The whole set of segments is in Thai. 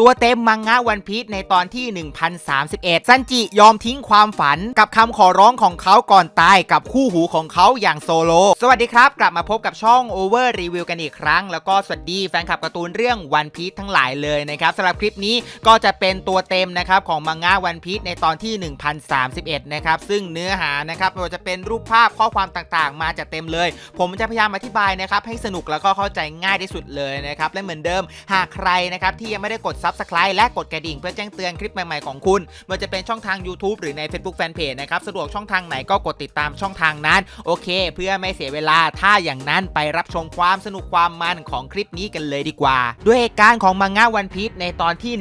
ตัวเต็มมังงะวันพีชในตอนที่ 1031 ซันจิยอมทิ้งความฝันกับคำขอร้องของเขาก่อนตายกับคู่หูของเขาอย่างโซโล สวัสดีครับ กลับมาพบกับช่อง Over Review กันอีกครั้ง แล้วก็สวัสดีแฟนคลับการ์ตูนเรื่องวันพีชทั้งหลายเลยนะครับสำหรับคลิปนี้ก็จะเป็นตัวเต็มนะครับของมังงะวันพีชในตอนที่ 1031 นะครับซึ่งเนื้อหานะครับไม่ว่าจะเป็นรูปภาพข้อความต่างๆ มาจัดเต็มเลย ผมจะพยายามอธิบายนะครับให้สนุกแล้วก็เข้าใจง่ายที่สุดเลยนะครับและเหมือนเดิมหากใครนะครับที่ยังไม่ได้กด Subscribe และกดกระดิ่งเพื่อแจ้งเตือนคลิปใหม่ๆของคุณไมันจะเป็นช่องทาง YouTube หรือใน Facebook Fanpage นะครับ สะดวกช่องทางไหนก็กดติดตามช่องทางนั้น โอเค เพื่อไม่เสียเวลาถ้าอย่างนั้นไปรับชมความสนุกความมันของคลิปนี้กันเลยดีกว่า ด้วยเหตุการณ์ของมังงะวันพีชในตอนที่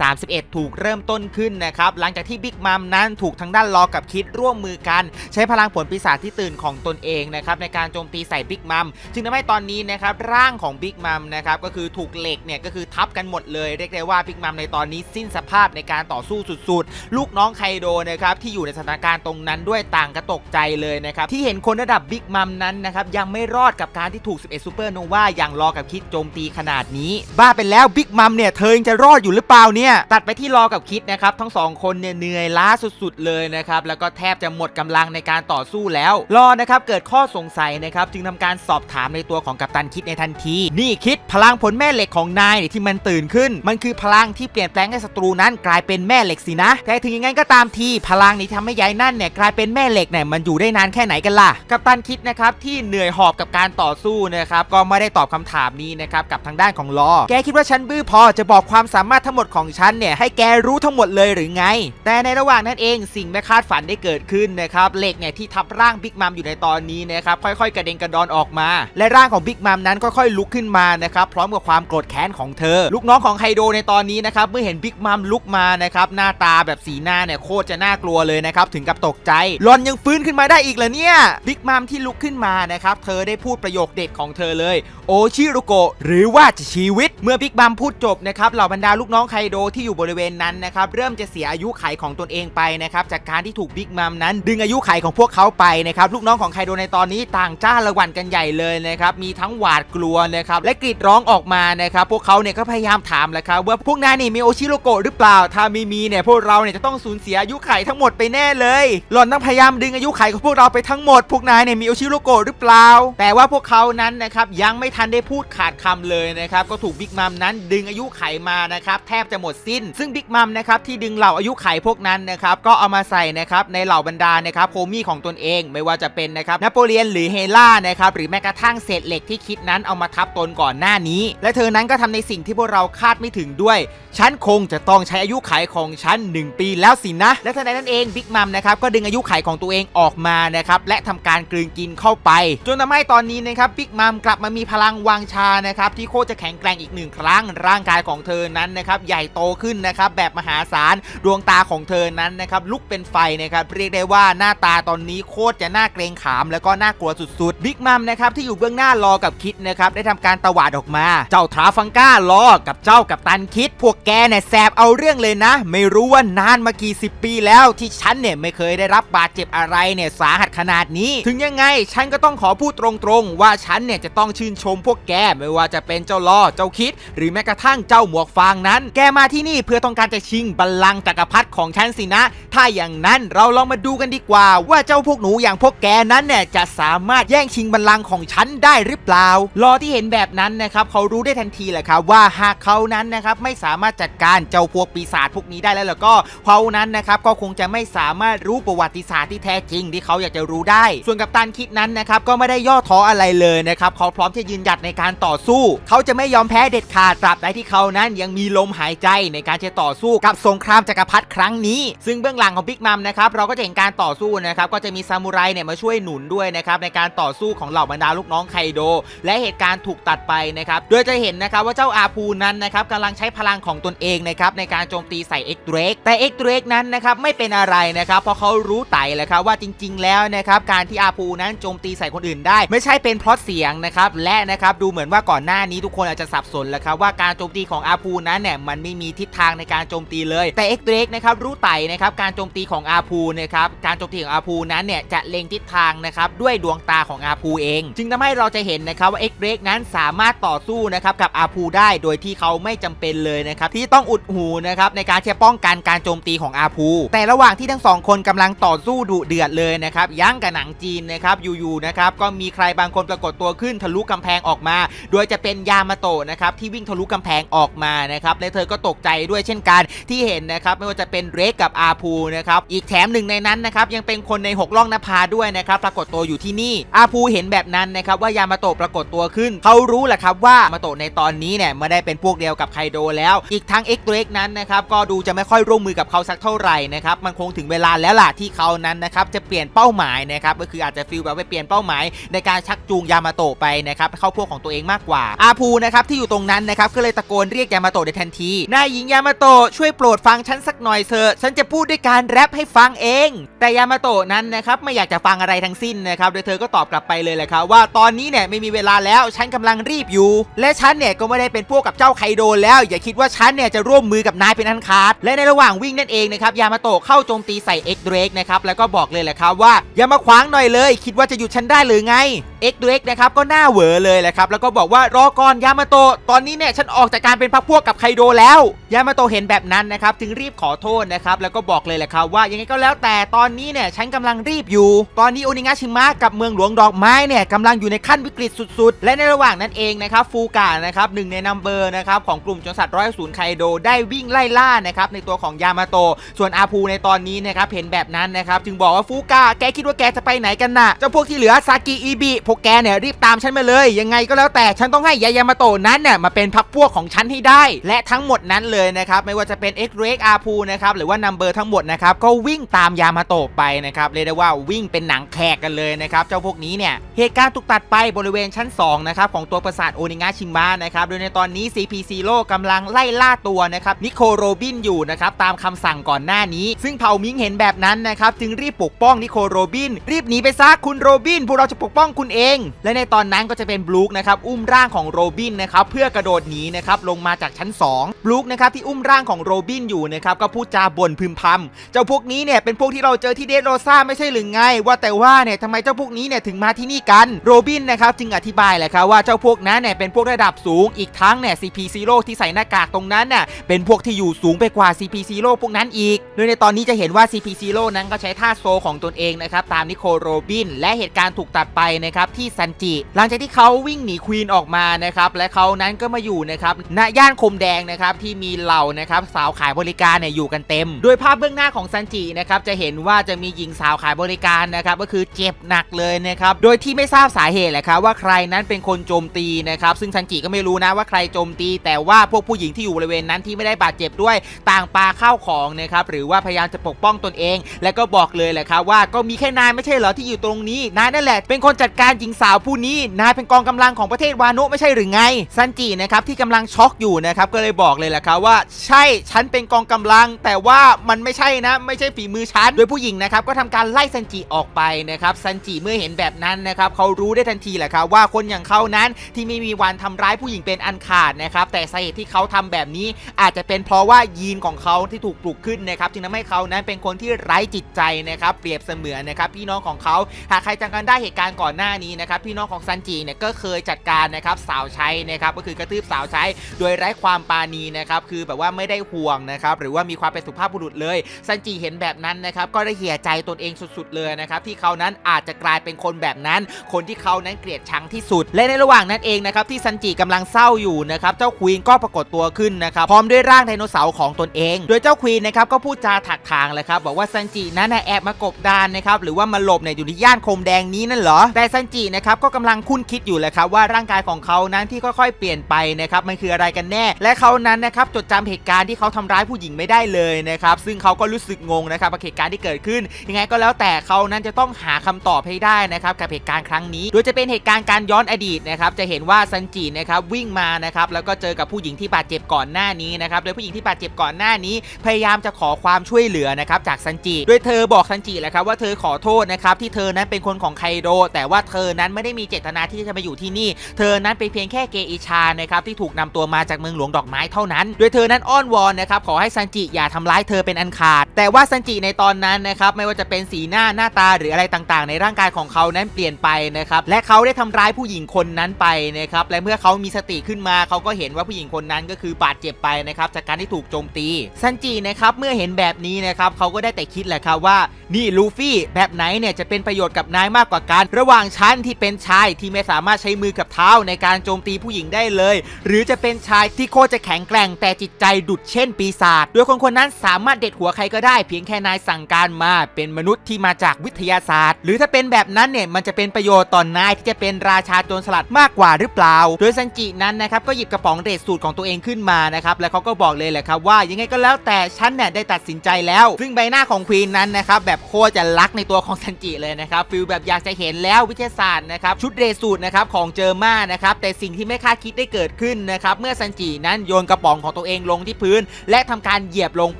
1031 ถูกเริ่มต้นขึ้นนะครับ หลังจากที่บิ๊กมัมนั้นถูกทางด้านลอกับคิดร่วมมือกัน ใช้พลังผลปีศาจที่ตื่นของตนเองนะครับในการโจมตีใส่บิ๊กมัมจึงทำให้ตอนนี้นะครับร่างของบิ๊กมัมนะครับก็คือถูกเหล็กเนี่ยก็คือทับกันหมดเลยเรียกได้ว่าบิ๊กมัมในตอนนี้สิ้นสภาพในการต่อสู้สุดๆ ลูกน้องไคโดนะครับที่อยู่ในสถานการณ์ตรงนั้นด้วยต่างกระตกใจเลยนะครับที่เห็นคนระดับบิ๊กมัมนั้นนะครับยังไม่รอดกับการที่ถูก 11ซูเปอร์โนวาอย่างรอกับคิดโจมตีขนาดนี้ บ้าไปแล้วบิ๊กมัมเนี่ยเธอยังจะรอดอยู่หรือเปล่าเนี่ยตัดไปที่รอกับคิดนะครับทั้งสองคนเนี่ยเหนื่อยล้าสุดๆเลยนะครับแล้วก็แทบจะหมดกำลังในการต่อสู้แล้ว รอนะครับเกิดข้อสงสัยนะครับจึงทำการสอบถามในตัวของกัปตันคิดในทันที นี่คิดพลังผลแม่เหล็กของนายเนี่ยที่มันตื่นขึ้น มันคือพลังที่เปลี่ยนแปลงให้ศัตรูนั้นกลายเป็นแม่เหล็กสินะ แต่ถึงอย่างนั้นก็ตามทีพลังนี้ทำให้ยายนั่นเนี่ยกลายเป็นแม่เหล็กเนี่ยมันอยู่ได้นานแค่ไหนกันล่ะ กัปตันคิดนะครับที่เหนื่อยหอบกับการต่อสู้นะครับก็ไม่ได้ตอบคำถามนี้นะครับกับทางด้านของลอ แกคิดว่าฉันบื้อพอจะบอกความสามารถทั้งหมดของฉันเนี่ยให้แกรู้ทั้งหมดเลยหรือไง แต่ในระหว่างนั้นเองสิ่งไม่คาดฝันได้เกิดขึ้นนะครับเหล็กเนี่ยที่ทับร่างบิ๊กมัมอยู่ในตอนนี้นะครับค่อยๆ กระเด็นกระดอนออกมา และร่างของบิ๊กมัมนั้นค่อยๆลุกขึ้นมานะครับพร้อมกับความโกรธแค้นของเธอ ลูกน้องของไฮโดในตอนนี้นะครับเมื่อเห็นบิ๊กมัมลุกมานะครับหน้าตาแบบสีหน้าเนี่ยโคตรจะน่ากลัวเลยนะครับถึงกับตกใจหลอนยังฟื้นขึ้นมาได้อีกเหรอเนี่ยบิ๊กมัมที่ลุกขึ้นมานะครับเธอได้พูดประโยคเด็ดของเธอเลย โอชิรุโกะหรือว่าจะชีวิต เมื่อบิ๊กบัมพูดจบนะครับเหล่าบรรดาลูกน้องไคโดที่อยู่บริเวณนั้นนะครับเริ่มจะเสียอายุไขของตนเองไปนะครับจากการที่ถูกบิ๊กมัมนั้น ดึงอายุไขของพวกเขาไปนะครับลูกน้องของไคโดในตอนนี้ต่างจ้าละวันกันใหญ่เลยนะครับมีทั้งหวาดกลัวนะครับและกรีดร้องออกมานะครับพวกเขาเนี่ยก็พยายามถามแหละครับว่าพวกนายนี่มีโอชิโรโกะหรือเปล่า ถ้าไม่มีเนี่ยพวกเราเนี่ยจะต้องสูญเสียอายุไขทั้งหมดไปแน่เลย หล่อนต้องพยายามดึงอายุไขของพวกเราไปทั้งหมด พวกนายเนี่ยมีโอชิโรโกะหรือเปล่า แต่ว่าพวกเขานั้นนะครับยังไม่ทันได้พูดขาดคำเลยนะครับ ก็ถูกบิ๊กมัมนั้นดึงอายุไขมานะครับแทบจะหมดสิ้น ซึ่งบิ๊กมัมนะครับที่ดึงเหล่าอายุไขพวกนั้นนะครับก็เอามาใส่นะครับในเหล่าบรรดานะครับโฮมี่ของตนเอง ไม่ว่าจะเป็นนะครับนโปเลียนหรือเฮล่านะครับหรือแม้กระทั่งเศษเหล็กที่คิดนั้นเอามาทับตนก่อนหน้านี้ และเธอนั้นก็ทำในสิ่งที่พวกเราคาดไม่ถึงด้วย ฉันคงจะต้องใช้อายุไขของฉัน 1 ปีแล้วสินะ และทันใดนั้นเองบิ๊กมัมนะครับก็ดึงอายุไขของตัวเองออกมานะครับและทำการกลืนกินเข้าไป จนทำให้ตอนนี้นะครับบิ๊กมัมกลับมามีพลังวางชานะครับที่โคตรจะแข็งแกร่งอีกหนึ่งครั้ง ร่างกายของเธอนั้นนะครับใหญ่โตขึ้นนะครับแบบมหาศาลดวงตาของเธอนั้นนะครับลุกเป็นไฟนะครับเรียกได้ว่าหน้าตาตอนนี้โคตรจะน่าเกรงขาม แล้วก็น่ากลัวสุดๆบิ๊กมัมนะครับที่อยู่เบื้องหน้ารอกับคิดนะครับได้ทำการตวาดออกมา เจ้าทราฟังก้ารอกับเจ้ากับตันคิด พวกแกเนี่ยแสบเอาเรื่องเลยนะ ไม่รู้ว่านานมากี่สิบปีแล้วที่ฉันเนี่ยไม่เคยได้รับบาดเจ็บอะไรเนี่ยสาหัสขนาดนี้ ถึงยังไงฉันก็ต้องขอพูดตรงๆ ว่าฉันเนี่ยจะต้องชื่นชมพวกแกไม่ว่าจะเป็นเจ้าล่อเจ้าคิด หรือแม้กระทั่งเจ้าหมวกฟางนั้น แกมาที่นี่เพื่อต้องการจะชิงบัลลังก์จักรพรรดิของฉันสินะ ถ้าอย่างนั้นเราลองมาดูกันดีกว่า ว่าเจ้าพวกหนูอย่างพวกแกนั้นเนี่ยจะสามารถแย่งชิงบัลลังก์ของฉันได้หรือเปล่า รอที่เห็นแบบนั้นนะครับเขารู้ได้ทันทีแหละครับว่าหากเขานั้นนะครับไม่สามารถจัดการเจ้าพวกปีศาจพวกนี้ได้แล้วแล้วก็เขานั้นนะครับก็คงจะไม่สามารถรู้ประวัติศาสตร์ที่แท้จริงที่เขาอยากจะรู้ได้ ส่วนกับตันคิดนั้นนะครับก็ไม่ได้ย่อท้ออะไรเลยนะครับเขาพร้อมที่ยืนหยัดในการต่อสู้ เขาจะไม่ยอมแพ้เด็ดขาดตราบใดที่เขานั้นยังมีลมหายใจในการจะต่อสู้กับสงครามจักรพรรดิครั้งนี้ ซึ่งเบื้องหลังของบิ๊กมัมนะครับเราก็จะเห็นการต่อสู้นะครับก็จะมีซามูไรเนี่ยมาช่วยหนุนด้วยนะครับในการต่อสู้ของเหล่าบรรดาลูกน้องไคโด และเหตุการณ์ถูกตัดไปนะครับโดยจะเห็นนะครับว่าเจ้าอาพูนั้นนะครับกำลังใช้พลังของตนเองนะครับในการโจมตีใส่เอ็กเดรกแต่เอ็กเดรกนั้นนะครับไม่เป็นอะไรนะครับเพราะเขารู้ไต่แหละครับว่าจริง ๆ แล้วนะครับการที่อาพูนั้นโจมตีใส่คนอื่นได้ ไม่ใช่เป็นเพราะเสียงนะครับและนะครับดูเหมือนว่าก่อนหน้านี้ทุกคนอาจจะสับสนแล้วครับว่าการโจมตีของอาพูนั้นเนี่ยมันไม่มีทิศทางในการโจมตีเลย แต่เอ็กเดรกนะครับรู้ไต่นะครับการโจมตีของอาพูนะครับการโจมตีของอาพูนั้นเนี่ยจะเล็งทิศทางนะครับด้วยดวงตาของอาพูเอง จึงทำให้เราจะเห็นนะครับว่าเอ็กเดรกนั้นสามารถต่อสู้นะครับกับอาพูได้โดยที่เขาไม่จำเป็นเลยนะครับที่ต้องอุดหูนะครับในการที่จะป้องกันการโจมตีของอาพูแต่ระหว่างที่ทั้งสองคนกำลังต่อสู้ดุเดือดเลยนะครับยั้งกับหนังจีนนะครับอยู่ๆนะครับก็มีใครบางคนปรากฏตัวขึ้นทะลุกำแพงออกมา โดยจะเป็นยามาโตะนะครับที่วิ่งทะลุกำแพงออกมานะครับและเธอก็ตกใจด้วยเช่นกันที่เห็นนะครับไม่ว่าจะเป็นเรกกับอาพูนะครับอีกแถมหนึ่งในนั้นนะครับยังเป็นคนในหกล่องนภาด้วยนะครับปรากฏตัวอยู่ที่นี่ อาพูเห็นแบบนั้นนะครับว่ายามาโตะปรากฏตัวขึ้น เขารู้แหละครับว่ามาโตะในตอนนี้เนี่ยไม่ได้เป็นพวกเดียวกับไคโดแล้ว อีกทั้งเอ็กเรกนั้นนะครับก็ดูจะไม่ค่อยร่วมมือกับเขาสักเท่าไหร่นะครับมันคงถึงเวลาแล้วล่ะที่เขานั้นนะครับจะเปลี่ยนเป้าหมายนะครับก็คืออาจจะฟีลแบบว่าเปลี่ยนเป้าหมาย ในการชักจูงยามาโตะไปนะครับเข้าพวกของตัวเองมากกว่า อาพูนะครับที่อยู่ตรงนั้นนะครับก็เลยตะโกนเรียกยามาโตะในทันทีนายหญิงยามาโตะช่วยโปรดฟังฉันสักหน่อยเถอะฉันจะพูดด้วยการแรปให้ฟังเอง แต่ยามาโตะนั้นนะครับไม่อยากจะฟังอะไรทั้งสิ้นนะครับโดยเธอก็ตอบกลับไปเลยแหละครับว่าตอนนี้เนี่ยไม่มีเวลาแล้วฉันกำลังรีบอยู่ และฉันเนี่ยก็ไม่ได้เป็นพวกกับเจ้าไคโดแล้วอย่าคิดว่าฉันเนี่ยจะร่วมมือกับนายเป็นอันขาดและในระหว่างวิ่งนั่นเองนะครับยามาโตะเข้าโจมตีใส่เอ็กเดรกนะครับแล้วก็บอกเลยแหละครับว่าอย่ามาขวางหน่อยเลย คิดว่าจะหยุดฉันได้หรือไงเอ็กเดรกนะครับก็หน้าเหวอเลยแหละครับแล้วก็บอกว่ารอก่อนยามาโตะตอนนี้เนี่ยฉันออกจากการเป็นพักพวกกับไคโดแล้วยามาโตะเห็นแบบนั้นนะครับจึงรีบขอโทษนะครับแล้วก็บอกเลยแหละครับว่ายังไงก็แล้วแต่ตอนนี้เนี่ยฉันกำลังรีบอยู่ ตอนนี้โอนิงาชิมะกับเมืองหลวงดอกไม้เนี่ยกำลังอยู่ในขั้นวิกฤตสุด ๆ และในระหว่างนั้นเองนะครับฟูกะนะครับหนึ่งในนัมเบอร์นะครับของกลุ่มจนสัตว์ร้อยศูนย์ไคโดได้วิ่งไล่ล่านะครับในตัวของยามาโตะส่วนอาพูในตอนนี้นะครับเห็นแบบนั้นนะครับจึงบอกว่าฟูกะแกคิดว่าแกจะไปไหนกันน่ะเจ้าพวกที่เหลือซากิอีบิพวกแกเนี่ยรีบตามฉันมาเลย ยังไงก็แล้วแต่ฉันต้องให้ยายามาโตะนั้นเนี่ยมาเป็นพักพวกของฉันให้ได้ และทั้งหมดนั้นเลยนะครับไม่ว่าจะเป็นเอ็กเรกอาพูนะครับหรือว่านัมเบอร์ทั้งหมดนะครับก็วิ่งตามยามาโตะไปนะครับเรียกได้ว่าวิ่งเป็นหนังแขกกันเลยนะครับเจ้าพวกนี้เนี่ยเหตุการณ์ถูกตัดไปบริเวณชั้น2นะครับของตัวปราสาทโอนิงาชิมะนะครับโดยในตอนนี้ CP Zero กำลังไล่ล่าตัวนะครับนิโคโรบินอยู่นะครับตามคำสั่งก่อนหน้านี้ ซึ่งเผ่ามิงเห็นแบบนั้นนะครับจึงรีบปกป้องนิโคโรบิน รีบหนีไปซะคุณโรบินพวกเราจะปกป้องคุณเอง และในตอนนั้นก็จะเป็นบลูคนะครับอุ้มร่างของโรบินนะครับเพื่อกระโดดหนีนะครับลงมาจากชั้น 2 บลูคนะครับที่อุ้มร่างของโรบินอยู่นะครับก็พูดจาบ่นพึมพำเจ้าพวกนี้เนี่ยเป็นพวกที่เราเจอที่เดโรซ่าไม่ใช่หรือไง ว่าแต่ว่าเนี่ยทำไมเจ้าพวกนี้เนี่ยถึงมาที่นี่กันโรบินนะครับจึงอธิบายแหละครับว่าเจ้าพวกนั้นเนี่ยเป็นพวกระดับสูงอีกทั้งเนี่ย CP Zero ที่ใส่หน้ากากตรงนั้นน่ะเป็นพวกที่อยู่สูงไปกว่า CP Zero พวกนั้นอีก โดยในตอนนี้จะเห็นว่า CP Zero นั้นก็ใช้ท่าโซของตนเองนะครับตามนิโคโรบิน และเหตุการณ์ถูกตัดไปนะครับที่ซันจิ หลังจากที่เขาวิ่งหนีควีนออกมานะครับและเขานั้นก็มาอยู่นะครับณย่านคมแดงนะครับที่มีเหล่านะครับสาวขายบริการเนี่ยอยู่กันเต็ม โดยภาพเบื้องหน้าของซันจินะครับจะเห็นว่าจะมีหญิงสาวขายบริการนะครับก็คือเจ็บหนักเลยนะครับโดยที่ไม่ทราบสาเหตุแหละครับว่าใครนั้นเป็นคนโจมตีนะครับซึ่งซันจิก็ไม่รู้นะว่าใครโจมตี แต่ว่าพวกผู้หญิงที่อยู่บริเวณนั้นที่ไม่ได้บาดเจ็บด้วยต่างปาข้าวของนะครับหรือว่าพยายามจะปกป้องตนเอง และก็บอกเลยแหละครับว่าก็มีแค่นายไม่ใช่เหรอที่อยู่ตรงนี้นายนั่นแหละเป็นคนจัดการหญิงสาวผู้นี้นายเป็นกองกำลังของประเทศวานุไม่ใช่หรือไงซันจินะครับที่กำลังช็อกอยู่นะครับก็เลยบอกเลยแหละครับว่า ใช่ฉันเป็นกองกำลัง แต่ว่ามันไม่ใช่นะ ไม่ใช่ฝีมือฉันโดยผู้หญิงนะครับก็ทำการไล่ซันจิออกไปนะครับซันจิเมื่อเห็นแบบนั้นนะครับเขารู้ได้ทันทีแหละครับว่าคนอย่างเขานั้นที่ไม่มีวันทำร้ายผู้หญิงเป็นอันขาดนะครับแต่สาเหตุที่เขาทำแบบนี้ อาจจะเป็นเพราะว่ายีนของเขาที่ถูกปลูกขึ้นนะครับจึงทำให้เขานั้นเป็นคนที่ไร้จิตใจนะครับเปรียบเสมือนนะครับพี่น้องของเขาหากใครจำกันได้เหตุการณ์ก่อนหน้านี้นะครับพี่น้องของซันจิเนี่ยก็เคยจัดการนะครับสาวใช้นะครับก็คือกระทืบสาวใช้ โดยไร้ความปราณีนะครับคือแบบว่าไม่ได้ห่วงนะครับหรือว่ามีความเป็นสุภาพบุรุษเลยซันจิเห็นแบบนั้นนะครับก็ได้เหี่ยใจตนเองสุดๆเลยนะครับที่เขานั้นอาจจะกลายเป็นคนแบบนั้น คนที่เขานั้นเกลียดชังที่สุด และในระหว่างนั้นเองนะครับที่ซันจิกำลังเศร้าอยู่นะครับเจ้าควีนก็ปรากฏตัวขึ้นนะครับพร้อมด้วยร่างไดโนเสาร์ของตนเอง โดยเจ้าควีนนะครับก็พูดจาถักทางเลยครับบอกว่าซันจินั้นน่ะแอบมากบดานนะครับหรือว่ามาหลบในอยู่ที่ย่านโคมแดงนี้นั่นเหรอแต่ซันจินะครับก็กำลังคุ้นคิดอยู่แหละครับว่าร่างกายของเขานั้นที่ค่อยๆ เปลี่ยนไปนะครับมันคืออะไรกันแน่ และเขานั้นนะครับจดจำเหตุการณ์ที่เขาทำร้ายผู้หญิงไม่ได้เลยนะครับซึ่งเขาก็รู้สึกงงนะครับกับเหตุการณ์ที่เกิดขึ้น ยังไงก็แล้วแต่เขานั้นจะต้องหาคำตอบให้ได้นะครับกับเหตุการณ์ครั้งนี้ โดยจะเป็นเหตุการณ์การย้อนอดีตนะครับจะเห็นว่าซันจินะครับวิ่งมานะครับแล้วก็เจอกับผู้หญิงที่บาดเจ็บก่อนหน้านี้นะครับโดยผู้หญิงที่บาดเจ็บก่อนหน้านี้ พยายามจะขอความช่วยเหลือนะครับจากซันจิโดยเธอบอกซันจิแหละครับว่าเธอขอโทษนะครับที่เธอนั้นเป็นคนของไคโด แต่ว่าเธอนั้นไม่ได้มีเจตนาที่จะมาอยู่ที่นี่ เธอนั้นเป็นเพียงแค่เกอิชานะครับที่ถูกนำตัวมาจากเมืองหลวงดอกไม้เท่านั้น โดยเธอนั้นอ้อนวอนนะครับขอให้ซันจิอย่าทำร้ายเธอเป็นอันขาด แต่ว่าซันจิในตอนนั้นนะครับไม่ว่าจะเป็นสีหน้าหน้าตาหรืออะไรต่างๆ ในร่างกายของเขานั้นเปลี่ยนไปนะครับและเขาได้ทำร้ายผู้หญิงคนนั้นไปนะครับและเมื่อเขามีสติขึ้นมาเขาก็เห็นว่าผู้หญิงคนนั้นก็คือบาดเจ็บไปนะครับจากการที่ถูกโจมตีซันจินะครับเมื่อเห็นแบบนี้นะครับเขาก็ได้แต่คิดแหละครับว่านี่ลูฟี่แบบไหนเนี่ยจะเป็นประโยชน์กับนายมากกว่ากัน ระหว่างฉันที่เป็นชายที่ไม่สามารถใช้มือกับเท้าในการโจมตีผู้หญิงได้เลย หรือจะเป็นชายที่โคตรจะแข็งแกร่งแต่จิตใจดุดเช่นปีศาจโดยคนคนนั้นสามารถเด็ดหัวใครก็ได้ เพียงแค่นายสั่งการมาเป็นมนุษย์ที่มาจากวิทยาศาสตร์ หรือถ้าเป็นแบบนั้นเนี่ยมันจะเป็นประโยชน์ต่อนนายที่จะเป็นราชาโจรสลัดมากกว่าหรือเปล่า โดยซันจินั้นนะครับก็หยิบกระป๋องเรดสูตรของตัวเองขึ้นมานะครับแล้วเขาก็บอกเลยแหละครับว่ายังไงก็แล้วแต่ฉันเนี่ยได้ตัดสินใจแล้ว ซึ่งใบหน้าของควีนนั้นนะครับแบบโคจะรักในตัวของซันจิเลยนะครับฟิลแบบอยากจะเห็นแล้ววิทยาศาสตร์นะครับชุดเรสูตรนะครับของเจอร์มานะครับแต่สิ่งที่ไม่คาดคิดได้เกิดขึ้นนะครับเมื่อซันจินั้นโยนกระป๋องของตัวเองลงที่พื้น และทำการเหยียบลง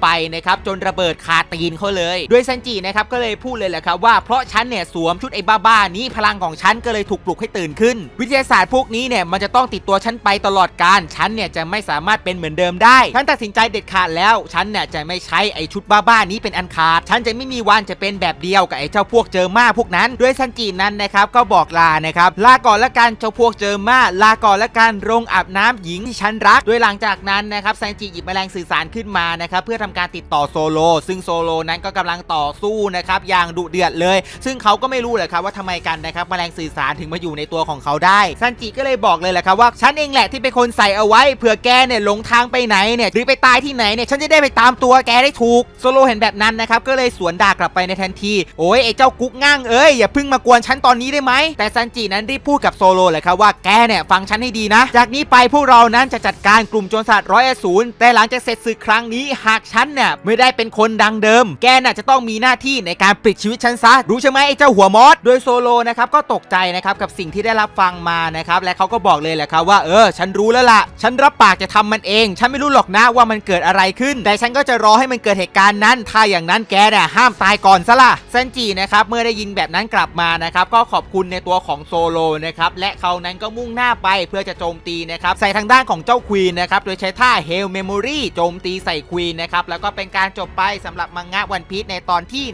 ไปนะครับจนระเบิดคาตีนเขาเลยโดยซันจินะครับก็เลยพูดเลยแหละครับว่าเพราะฉันเนี่ยสวมชุดไอ้บ้าๆนี้พลังของฉันก็เลยถูกปลุกให้ตื่นขึ้น วิทยาศาสตร์พวกนี้เนี่ยมันจะต้องติดตัวฉันไปตลอดการฉันเนี่ยจะไไม่สามารถเป็นเหมือนเดิมได้ ฉันตัดสินใจเด็ดขาดแล้ว ฉันเนี่ยจะไม่ใช้ไอ้ชุดบ้าๆนี้เป็นอันขาด ฉันจะไม่มีวันจะเป็นแบบเดียวกับไอ้เจ้าพวกเจอมาพวกนั้น ด้วยซันจินั้นนะครับก็บอกลานะครับ ลาก่อนละกันเจ้าพวกเจอมาลาก่อนละกันโรงอาบน้ำหญิงที่ฉันรัก โดยหลังจากนั้นนะครับซันจิหยิบแมลงสื่อสารขึ้นมานะครับเพื่อทำการติดต่อโซโล ซึ่งโซโลนั้นก็กำลังต่อสู้นะครับอย่างดุเดือดเลย ซึ่งเขาก็ไม่รู้เลยครับว่าทำไมกันนะครับแมลงสื่อสารถึงมาอยู่ในตัวของเขาได้ซันจิก็เลยบอกเลยแหละครับว่าฉันเองแหละที่เป็นคนใส่เอาไว้เผื่อแกเนี่ยหลงทางไปไหนเนี่ยหรือไปตายที่ไหนเนี่ยฉันจะได้ไปตามตัวแกได้ถูกโซโลเห็นแบบนั้นนะครับก็เลยสวนด่ากลับไปในทันทีโอ้ยไอ้เจ้ากุ๊กง่างเอ้ยอย่าเพิ่งมากวนฉันตอนนี้ได้ไหมแต่ซันจินั้นรีบพูดกับโซโลเลยครับว่าแกเนี่ยฟังฉันให้ดีนะ จากนี้ไปพวกเรานั้นจะจัดการกลุ่มโจรสลัดร้อยศูนย์แต่หลังจากเสร็จศึกครั้งนี้หากฉันเนี่ยไม่ได้เป็นคนดังเดิม แกน่ะจะต้องมีหน้าที่ในการปิดชีวิตฉันซะรู้ใช่ไหมไอ้เจ้าหัวมอสโดยโซโลนะครับก็ตกใจนะครับกับสิ่งที่ได้รับฟังมานะครับและเขาก็บอกเลยแหละครับว่าเออ ฉันรู้แล้วล่ะ ฉันรับปากจะทำมันเอง ฉันไม่รู้หรอกนะว่ามันเกิดอะไรขึ้น แต่ฉันก็จะรอให้มันเกิดเหตุการณ์นั้น ถ้าอย่างนั้นแกน่ะห้ามตายก่อนซะล่ะซันจินะครับเมื่อได้ยินแบบนั้นกลับมานะครับก็ขอบคุณในตัวของโซโลนะครับและเขานั้นก็มุ่งหน้าไปเพื่อจะโจมตีนะครับใส่ทางด้านของเจ้าควีนนะครับโดยใช้ท่าเฮลเมมโมรีโจมตีใส่ควีนนะครับแล้วก็เป็นการจบไปสำหรับมังงะวันพีชในตอนที่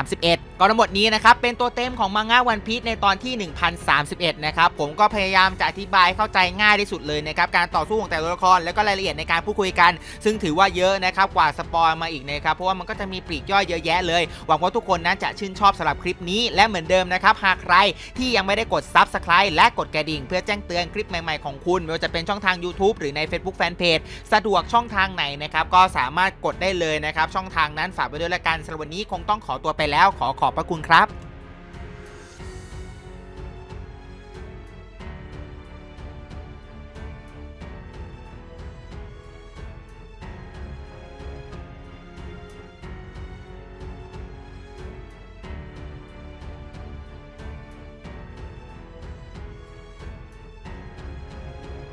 1031 ก็ทั้งหมดนี้นะครับเป็นตัวเต็มของมังงะวันพีชในตอนที่ 1031 นะครับผมก็พยายามจะอธิบายเข้าใจง่ายที่สุดเลยนะครับการต่อสู้ของแต่ละละครแล้วก็รายละเอียดในการพูดคุยกัน ซึ่งถือว่าเยอะนะครับกว่าสปอยมาอีกนะครับเพราะว่ามันก็จะมีปลีกย่อยเยอะแยะเลย หวังว่าทุกคนนั้นจะชื่นชอบสำหรับคลิปนี้ และเหมือนเดิมนะครับหากใครที่ยังไม่ได้กด Subscribe และกดกระดิ่ง เพื่อแจ้งเตือนคลิปใหม่ๆของคุณไม่ว่าจะเป็นช่องทาง YouTube หรือใน Facebook Fanpage สะดวกช่องทางไหนนะครับก็สามารถกดได้เลยนะครับช่องทางนั้นฝากไว้ด้วยละกันสำหรับวันนี้คงต้องขอตัวไปแล้ว ขอขอบพระคุณครับ